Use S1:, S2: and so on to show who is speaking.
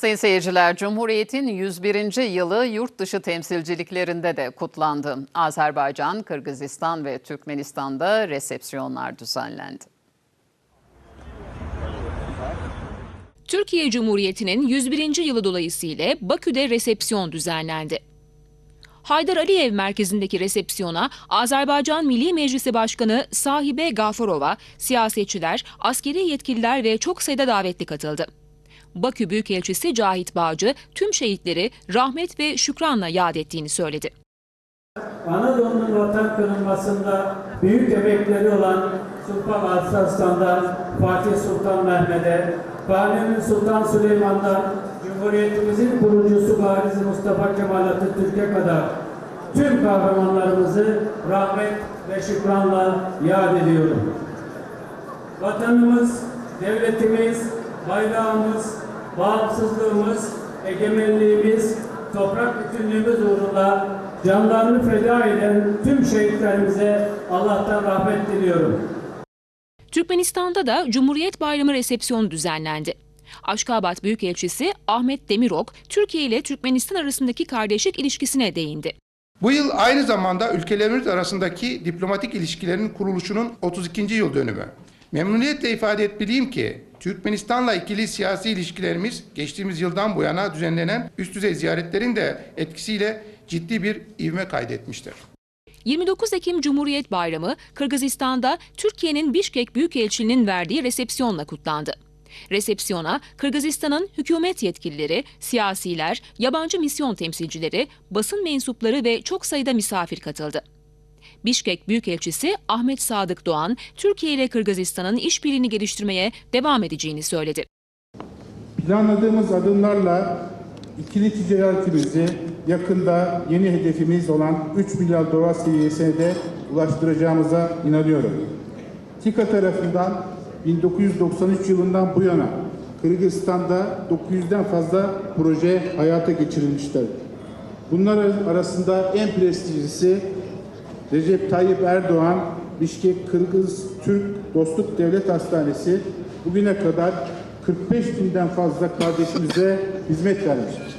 S1: Sayın seyirciler, Cumhuriyet'in 101. yılı yurt dışı temsilciliklerinde de kutlandı. Azerbaycan, Kırgızistan ve Türkmenistan'da resepsiyonlar düzenlendi.
S2: Türkiye Cumhuriyeti'nin 101. yılı dolayısıyla Bakü'de resepsiyon düzenlendi. Haydar Aliyev merkezindeki resepsiyona Azerbaycan Milli Meclisi Başkanı Sahibe Gafarova, siyasetçiler, askeri yetkililer ve çok sayıda davetli katıldı. Bakü Büyükelçisi Cahit Bağcı tüm şehitleri rahmet ve şükranla yad ettiğini söyledi.
S3: Anadolu'nun vatan kırılmasında büyük emekleri olan Sultan Alparslan'dan Fatih Sultan Mehmet'e, Kanuni Sultan Süleyman'dan Cumhuriyetimizin kurucusu Gazi Mustafa Kemal Atatürk'e kadar tüm kahramanlarımızı rahmet ve şükranla yad ediyorum. Vatanımız, devletimiz, bayrağımız, bağımsızlığımız, egemenliğimiz, toprak bütünlüğümüz uğruna canlarını feda eden tüm şehitlerimize Allah'tan rahmet diliyorum.
S2: Türkmenistan'da da Cumhuriyet Bayramı resepsiyonu düzenlendi. Aşkabat Büyükelçisi Ahmet Demirok, Türkiye ile Türkmenistan arasındaki kardeşlik ilişkisine değindi.
S4: Bu yıl aynı zamanda ülkelerimiz arasındaki diplomatik ilişkilerin kuruluşunun 32. yıl dönümü. Memnuniyetle ifade etmeliyim ki Türkmenistan'la ikili siyasi ilişkilerimiz geçtiğimiz yıldan bu yana düzenlenen üst düzey ziyaretlerin de etkisiyle ciddi bir ivme kaydetmiştir.
S2: 29 Ekim Cumhuriyet Bayramı Kırgızistan'da Türkiye'nin Bişkek Büyükelçiliğinin verdiği resepsiyonla kutlandı. Resepsiyona Kırgızistan'ın hükümet yetkilileri, siyasiler, yabancı misyon temsilcileri, basın mensupları ve çok sayıda misafir katıldı. Bişkek Büyükelçisi Ahmet Sadık Doğan, Türkiye ile Kırgızistan'ın işbirliğini geliştirmeye devam edeceğini söyledi.
S5: Planladığımız adımlarla ikili ticaretimizi yakında yeni hedefimiz olan 3 milyar dolar seviyesine de ulaştıracağımıza inanıyorum. TİKA tarafından 1993 yılından bu yana Kırgızistan'da 900'den fazla proje hayata geçirilmiştir. Bunlar arasında en prestijlisi Recep Tayyip Erdoğan Bişkek Kırgız Türk Dostluk Devlet Hastanesi bugüne kadar 45 binden fazla kardeşimize hizmet vermiştir.